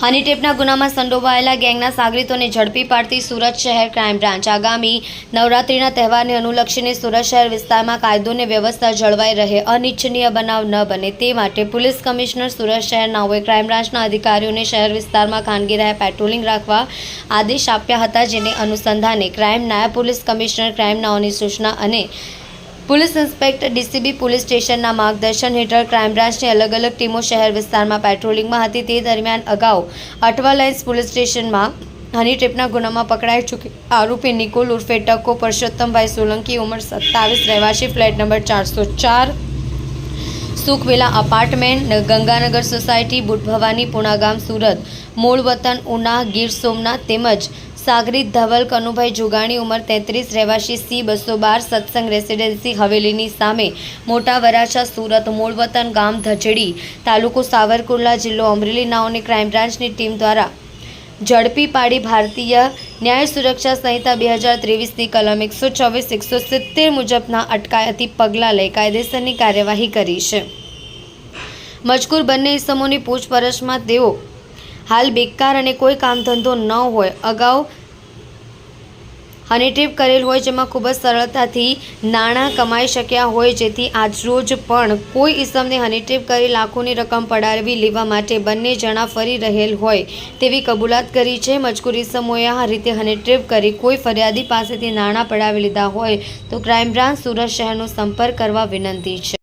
હનીટેપના ગુનામાં સંડોવાયેલા ગેંગના સાગરીતોને ઝડપી પાડતી સુરત શહેર ક્રાઇમ બ્રાન્ચ. આગામી નવરાત્રિના તહેવારને અનુલક્ષીને સુરત શહેર વિસ્તારમાં કાયદો અને વ્યવસ્થા જળવાઈ રહે, અનિચ્છનીય બનાવ ન બને તે માટે પોલીસ કમિશનર સુરત શહેરના હોય ક્રાઇમ બ્રાન્ચના અધિકારીઓને શહેર વિસ્તારમાં ખાનગી રહે પેટ્રોલિંગ રાખવા આદેશ આપ્યા હતા, જેને અનુસંધાને ક્રાઇમ નાયબ પોલીસ કમિશનર ક્રાઇમ નાઓની સૂચના અને પોલીસ ઇન્સ્પેક્ટર ડીસીબી પોલીસ સ્ટેશનના માર્ગદર્શન હેઠળ ક્રાઇમ બ્રાન્ચની અલગ અલગ ટીમો શહેર વિસ્તારમાં પેટ્રોલિંગમાં હતી. તે દરમિયાન અગાઉ અઠવા લાઇન્સ પોલીસ સ્ટેશનમાં હની ટ્રીપના ગુનામાં પકડાઈ ચૂકી. આરોપી નિકોલ ઉર્ફે ટકો પરસોત્તમભાઈ સોલંકી, ઉંમર સત્તાવીસ, રહેવાસી, ફ્લેટ નંબર ચારસો ચાર, સુખવેલા અપાર્ટમેન્ટ ગંગાનગર સોસાયટી, બુટભવાની પુણા પુણાગામ સુરત, મૂળ વતન ઉના, ગીર સોમનાથ તેમજ સાગરીત ધવલ, કનુભાઈ જુગાણી ઉંમર તેત્રીસ, રહેવાસી સી બસો બાર સત્સંગ રેસિડેન્સી હવેલીની સામે. મોટા વરાછા, સુરત મૂળ વતન ગામ ધજડી, તાલુકો સાવરકુંડલા જિલ્લો અમરેલી નાઓની ક્રાઇમ બ્રાન્ચની ટીમ દ્વારા ઝડપી પાડી ભારતીય ન્યાય સુરક્ષા સંહિતા બે હજાર ત્રેવીસની કલમ એકસો ચોવીસ, એકસો સિત્તેર મુજબના અટકાયતી પગલાં લઈ કાયદેસરની કાર્યવાહી કરી છે. મજકૂર બંને ઇસમોની પૂછપરછમાં તેઓ હાલ બેકાર અને કોઈ કામ ધંધો ન હોય. અગાઉ હની ટ્રીપ કરેલ હોય જેમાં ખૂબ જ સરળતાથી નાણાં કમાઈ શક્યા હોય, જેથી આજરોજ પણ કોઈ ઇસમને હની ટ્રીપ કરી લાખોની રકમ પડાવી લેવા માટે બંને જણા ફરી રહેલ હોય તેવી કબૂલાત કરી છે. મજકૂર ઇસમોએ આ રીતે હની ટ્રીપ કરી કોઈ ફરિયાદી પાસેથી નાણાં પડાવી લીધા હોય તો ક્રાઇમ બ્રાન્ચ સુરત શહેરનો સંપર્ક કરવા વિનંતી છે.